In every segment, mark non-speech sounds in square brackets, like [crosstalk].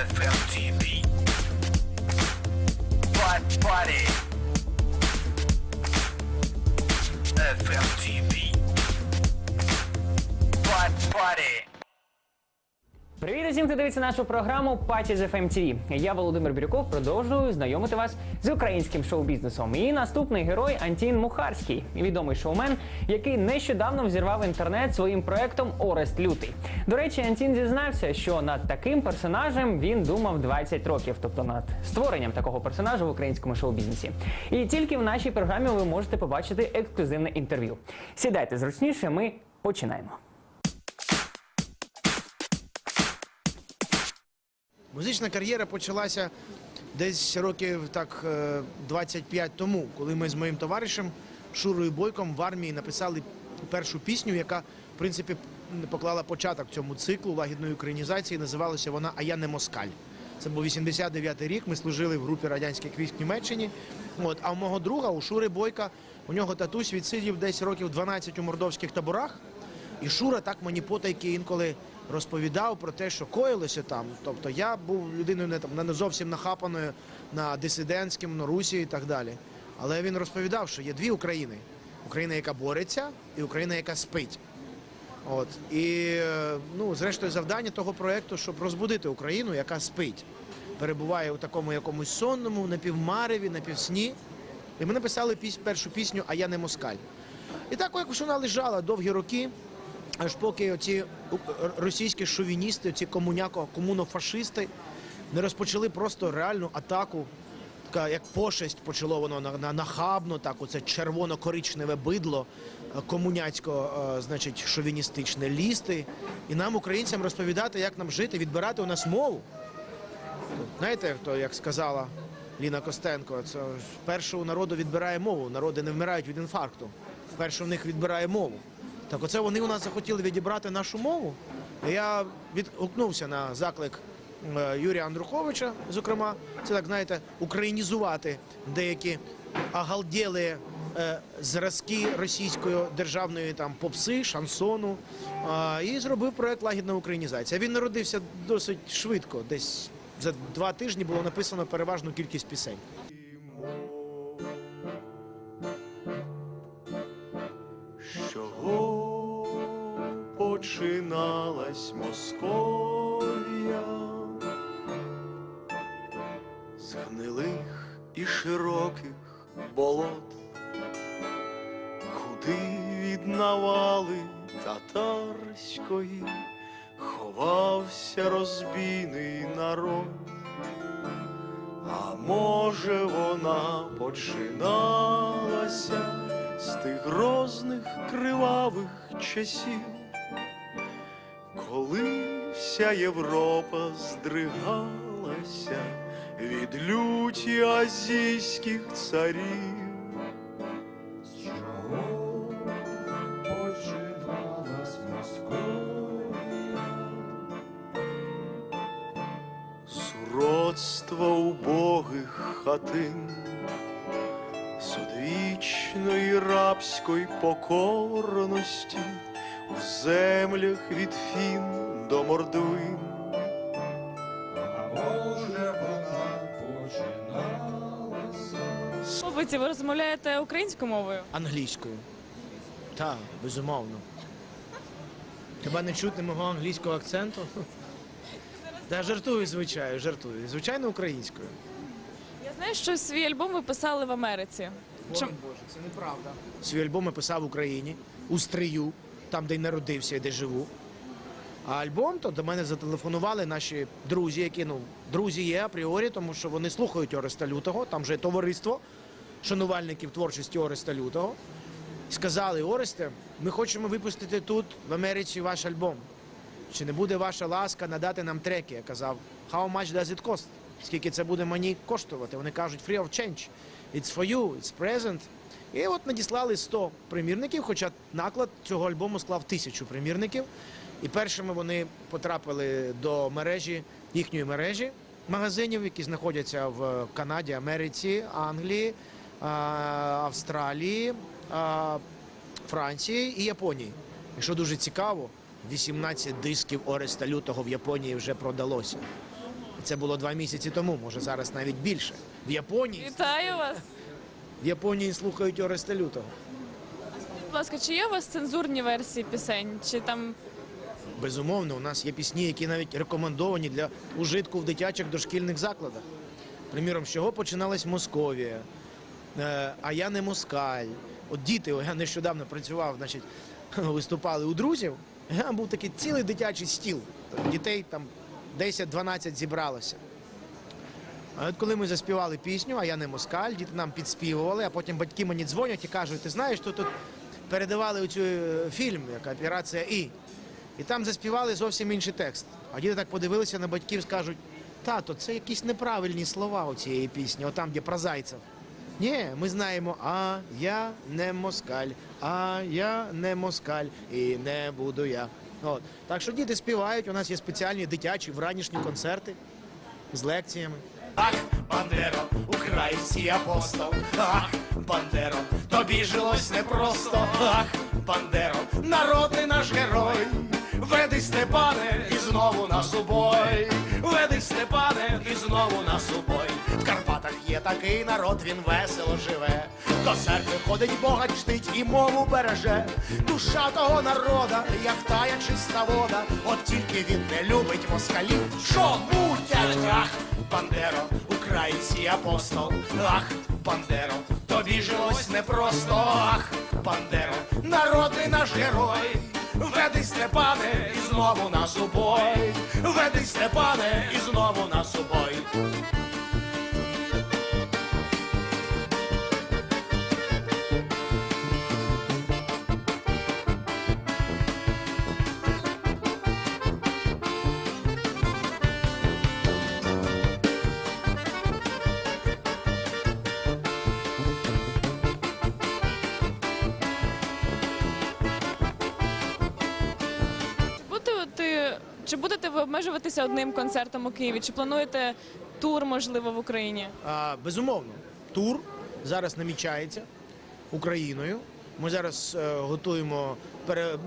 FFLTV. What Body. FFLTV. Bot Body. Усім, хто дивиться нашу програму Паті з FMTV. Я Володимир Бірюков продовжую знайомити вас з українським шоу-бізнесом. І наступний герой Антін Мухарський, відомий шоумен, який нещодавно взірвав інтернет своїм проектом Орест Лютий. До речі, Антін зізнався, що над таким персонажем він думав 20 років, тобто над створенням такого персонажа в українському шоу-бізнесі. І тільки в нашій програмі ви можете побачити ексклюзивне інтерв'ю. Сідайте зручніше, ми починаємо. Музична кар'єра почалася десь років так е, 25 тому, коли ми з моїм товаришем Шурою Бойком в армії написали першу пісню, яка в принципі поклала початок цьому циклу лагідної українізації. Називалася вона А я не москаль. Це був 89-й рік. Ми служили в групі радянських військ Німеччині. От а у мого друга, у Шури Бойка, у нього татусь відсидів десь років 12 у мордовських таборах. І Шура так мені потайки інколи розповідав про те, що коїлося там. Тобто я був людиною не там не зовсім нахапаною на дисидентському, на Русі і так далі. Але він розповідав, що є дві України: Україна, яка бореться, і Україна, яка спить. От і е, ну, зрештою, завдання того проекту, щоб розбудити Україну, яка спить, перебуває у такому якомусь сонному, напівмареві, напівсні. І ми написали першу пісню А я не москаль. І так якось вона лежала довгі роки, аж поки оці російські шовіністи, ці комуняко, комунофашисти не розпочали просто реальну атаку. Така як пошесть почало воно на, на нахабно, так оце червоно-коричневе бидло е, комуняцько, е, значить, шовіністичне лізти. І нам, українцям, розповідати, як нам жити, відбирати у нас мову. Знаєте, хто як сказала Ліна Костенко, це перше у народу відбирає мову. Народи не вмирають від інфаркту. Перше в них відбирає мову. Так оце вони у нас захотіли відібрати нашу мову. Я відгукнувся на заклик Юрія Андруховича, зокрема, це так знаєте, українізувати деякі агалдєли е, зразки російської державної там попси, шансону. І зробив проект Лагідна українізація. Він народився досить швидко, десь за два тижні було написано переважну кількість пісень. Починалась Московія? З гнилих і широких болот, куди від навали татарської ховався розбійний народ. А може вона починалася з тих грозних кривавих часів, коли вся Європа здригалася від люті азійських царів. Суродство убогих хатин, з одвічної рабської покорності у землях від фін до мордвин. Побиті, ви розмовляєте українською мовою? Англійською. Так, безумовно. Тебе не чути мого англійського акценту? Та жартую, звичайно, жартую. Звичайно, українською. Я знаю, що свій альбом ви писали в Америці. Чим... Боже, це неправда. Свій альбом я писав в Україні, у Стрию, там, де й народився і де живу. А альбом, то до мене зателефонували наші друзі, які ну, друзі є апріорі, тому що вони слухають Ореста Лютого, там же товариство шанувальників творчості Ореста Лютого. Сказали, Оресте, ми хочемо випустити тут, в Америці, ваш альбом. Чи не буде ваша ласка надати нам треки? Я казав, how much does it cost? Скільки це буде мені коштувати? Вони кажуть, free of change. It's for you, it's present. І от надіслали 100 примірників, хоча наклад цього альбому склав тисячу примірників. І першими вони потрапили до мережі, їхньої мережі магазинів, які знаходяться в Канаді, Америці, Англії, Австралії, Франції і Японії. І що дуже цікаво, 18 дисків Ореста Лютого в Японії вже продалося. Це було два місяці тому, може зараз навіть більше. В Японії Вітаю вас. В Японії слухають Ореста Лютого. Будь ласка, чи є у вас цензурні версії пісень? Чи там Безумовно, у нас є пісні, які навіть рекомендовані для ужитку в дитячих дошкільних закладах. Приміром, з чого починалась Московія, е, а я не москаль. От діти, я нещодавно працював, значить, [laughs] виступали у друзів. Там був такий цілий дитячий стіл. Дітей там 10-12 зібралося. От коли ми заспівали пісню, а я не москаль, діти нам підспівували, а потім батьки мені дзвонять і кажуть, ти знаєш, що тут передавали оцю е, фільм, як операція І. І там заспівали зовсім інший текст. А діти так подивилися на батьків, скажуть: тато, це якісь неправильні слова у цієї пісні, отам, де про зайцев. Ні, ми знаємо, а я не москаль, а я не москаль і не буду я. От. Так що діти співають, у нас є спеціальні дитячі вранішні концерти з лекціями. Ах, Бандеро, український апостол, ах, Бандеро, тобі жилось непросто, ах, Бандеро, народний наш герой, веди Степане і знову нас у бой, веди Степане і знову нас у. В Карпатах є такий народ, він весело живе, до церкви ходить Бога чтить і мову береже. Душа того народа, як тая чиста вода, от тільки він не любить москалів. Що мутять? Ах, Бандеро, український апостол, ах, Бандеро, тобі жилось непросто, ах, Бандеро, народний наш герой, веди Степане і знову нас у бой, веди Степане і знову нас у чи будете ви обмежуватися одним концертом у Києві? Чи плануєте тур, можливо, в Україні? А, безумовно, тур зараз намічається Україною. Ми зараз е, готуємо, пере,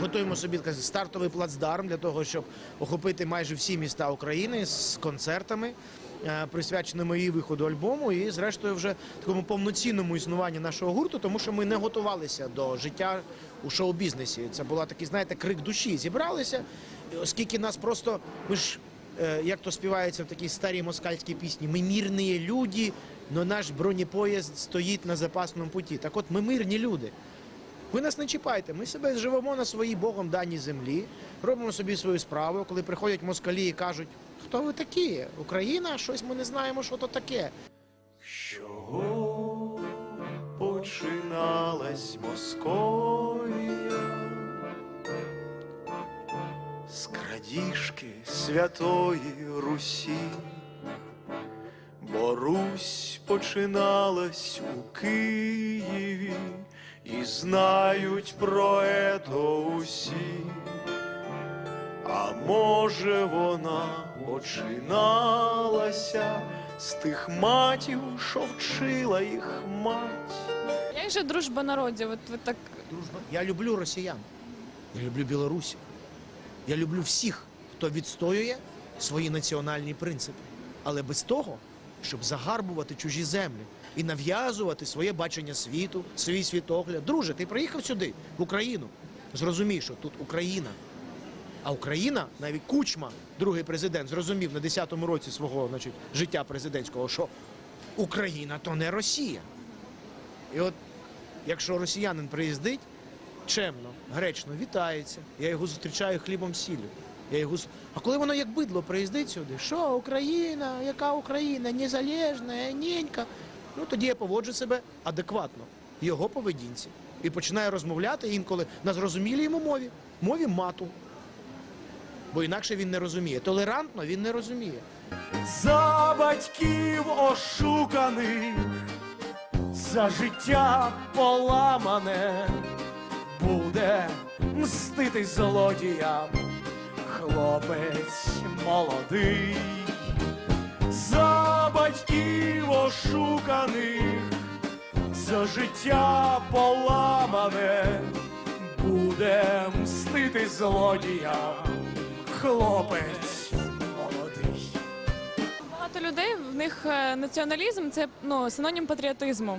готуємо собі так, стартовий плацдарм для того, щоб охопити майже всі міста України з концертами, е, присвяченими її виходу альбому, і зрештою вже такому повноцінному існуванню нашого гурту, тому що ми не готувалися до життя у шоу-бізнесі. Це була такий, знаєте, крик душі. Зібралися, оскільки нас просто ми ж е, як то співається в такій старій москальській пісні, ми мирні люди, но наш бронепоїзд стоїть на запасному путі. Так от ми мирні люди. Ви нас не чіпайте, ми себе живемо на своїй Богом даній землі, робимо собі свою справу. Коли приходять москалі і кажуть, хто ви такі? Україна? Щось ми не знаємо, що то таке. Чого починалась Московія з крадіжки святої Русі, бо Русь починалась у Києві, і знають про ето усі. А може вона починалася з тих матів, що вчила їх мать. Як же дружба народів? От ви так Дружба. Я люблю росіян. Я люблю Білорусь. Я люблю всіх, хто відстоює свої національні принципи. Але без того, щоб загарбувати чужі землі і нав'язувати своє бачення світу, свій світогляд. Друже, ти приїхав сюди, в Україну. Зрозумій, що тут Україна. А Україна, навіть Кучма, другий президент, зрозумів на 10-му році свого значить, життя президентського, що Україна то не Росія. І от якщо росіянин приїздить, чемно, гречно вітається, я його зустрічаю хлібом сіллю. Я його... А коли воно як бидло приїздить сюди, що Україна, яка Україна, незалежна, ненька, ну тоді я поводжу себе адекватно його поведінці. І починаю розмовляти інколи на зрозумілій йому мові, мові мату. Бо інакше він не розуміє. Толерантно він не розуміє. За батьків ошуканих, за життя поламане, буде мстити злодіям, хлопець молодий, за батьків ошуканих, за життя поламане, буде мстити злодіям, хлопець людей в них е, націоналізм це ну, синонім патріотизму.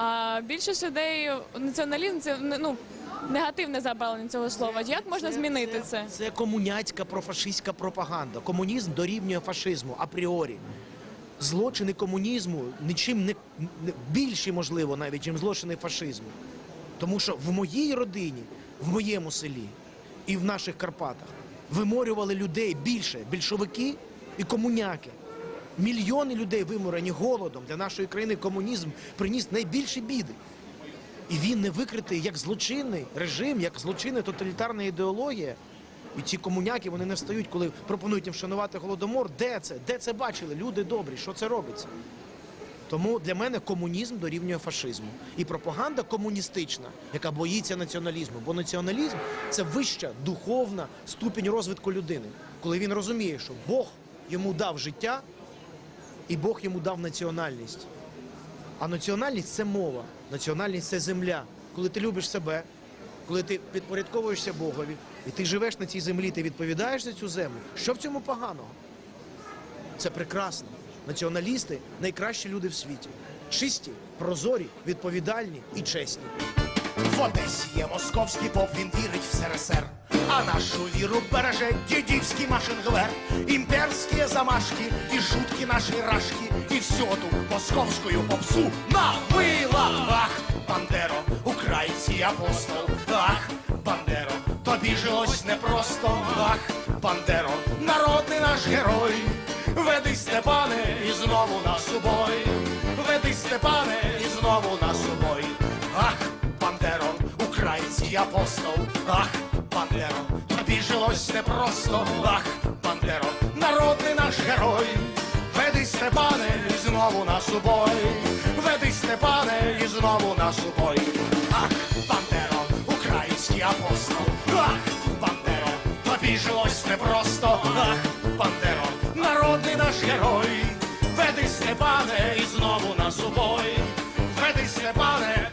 А більшість людей націоналізм це ну, негативне забавлення цього слова. Як можна змінити це? Це комуняцька профашистська пропаганда. Комунізм дорівнює фашизму апріорі. Злочини комунізму нічим не, більші, можливо, навіть, чим злочини фашизму. Тому що в моїй родині, в моєму селі і в наших Карпатах виморювали людей більше більшовики і комуняки. Мільйони людей виморені голодом для нашої країни комунізм приніс найбільші біди. І він не викритий як злочинний режим, як злочинна тоталітарна ідеологія. І ці комуняки вони не встають, коли пропонують їм вшанувати голодомор. Де це? Де це бачили? Люди добрі, що це робиться? Тому для мене комунізм дорівнює фашизму. І пропаганда комуністична, яка боїться націоналізму. Бо націоналізм це вища духовна ступінь розвитку людини, коли він розуміє, що Бог йому дав життя, і Бог йому дав національність. А національність це мова, національність це земля. Коли ти любиш себе, коли ти підпорядковуєшся Богові, і ти живеш на цій землі, ти відповідаєш за цю землю. Що в цьому поганого? Це прекрасно. Націоналісти найкращі люди в світі. Чисті, прозорі, відповідальні і чесні. В Одесі є московський поп, він вірить в СРСР. А нашу віру береже дідівський машингвер. Імперські замашки і жуткі наші рашки. І всю ту московську попсу навила. Ах, Бандеро, український апостол. Ах, Бандеро, тобі жилось непросто. Ах, Бандеро, народний наш герой. Веди Степане і знову нас у. Веди Степане і знову нас у. Ах, Бандеро, український апостол. Ах, Бандеро, тобі жилось непросто. Ах, Бандеро, народний наш герой. Веди Степане і знову нас у. Веди Степане і знову нас у. Ах, Бандеро, український апостол. Ах, Бандеро, тобі жилось непросто. Ах, Бандеро, народний наш герой. Веди Степане і знову нас у. Веди Степане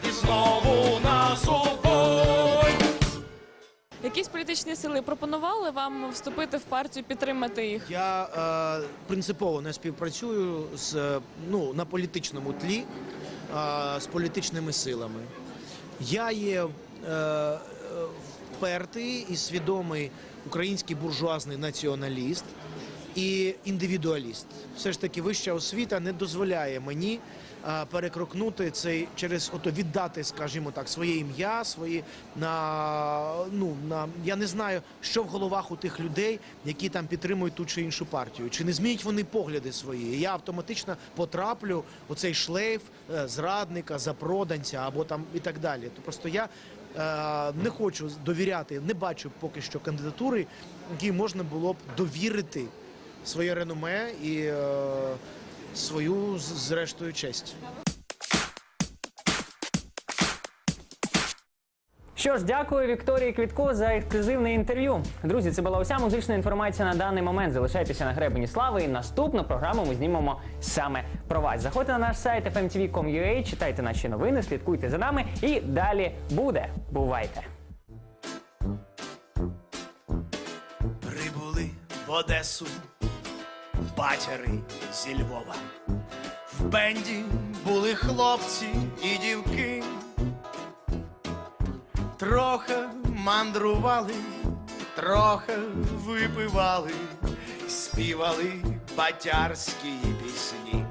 Якісь політичні сили пропонували вам вступити в партію, підтримати їх? Я е, принципово не співпрацюю з е, ну на політичному тлі е, з політичними силами. Я є е, впертий і свідомий український буржуазний націоналіст і індивідуаліст. Все ж таки, вища освіта не дозволяє мені перекрокнути цей через ото віддати, скажімо так, своє ім'я, свої на ну на я не знаю, що в головах у тих людей, які там підтримують ту чи іншу партію. Чи не змінять вони погляди свої? Я автоматично потраплю у цей шлейф е, зрадника, запроданця або там і так далі. То просто я. е, Не хочу довіряти, не бачу поки що кандидатури, якій можна було б довірити своє реноме і е, свою зрештою честь. Що ж, дякую Вікторії Квітко за ексклюзивне інтерв'ю. Друзі, це була уся музична інформація на даний момент. Залишайтеся на гребені слави. І наступну програму ми знімемо саме про вас. Заходьте на наш сайт fmtv.com.ua, читайте наші новини, слідкуйте за нами. І далі буде. Бувайте! Прибули в Одесу батяри зі Львова. В бенді були хлопці і дівки. Трохи мандрували, трохи випивали, співали батярські пісні.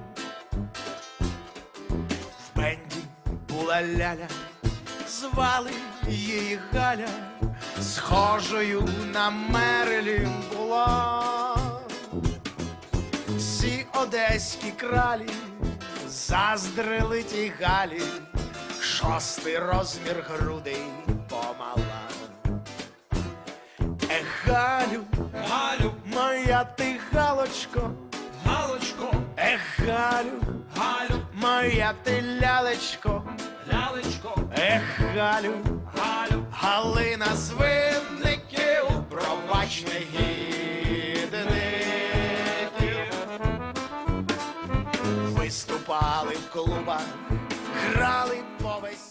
В бенді була ляля, звали її Галя, схожою на Мерлін була. Одеські кралі заздрили ті Галі, шостий розмір грудей помала. Ех, Галю, Галю, моя ти Галочко, Галочко, ех, Галю, Галю, моя ти лялечко, лялечко, ех, Галю, Галю, Галина з винників, пробач негідників. Виступали клубах грали повесь.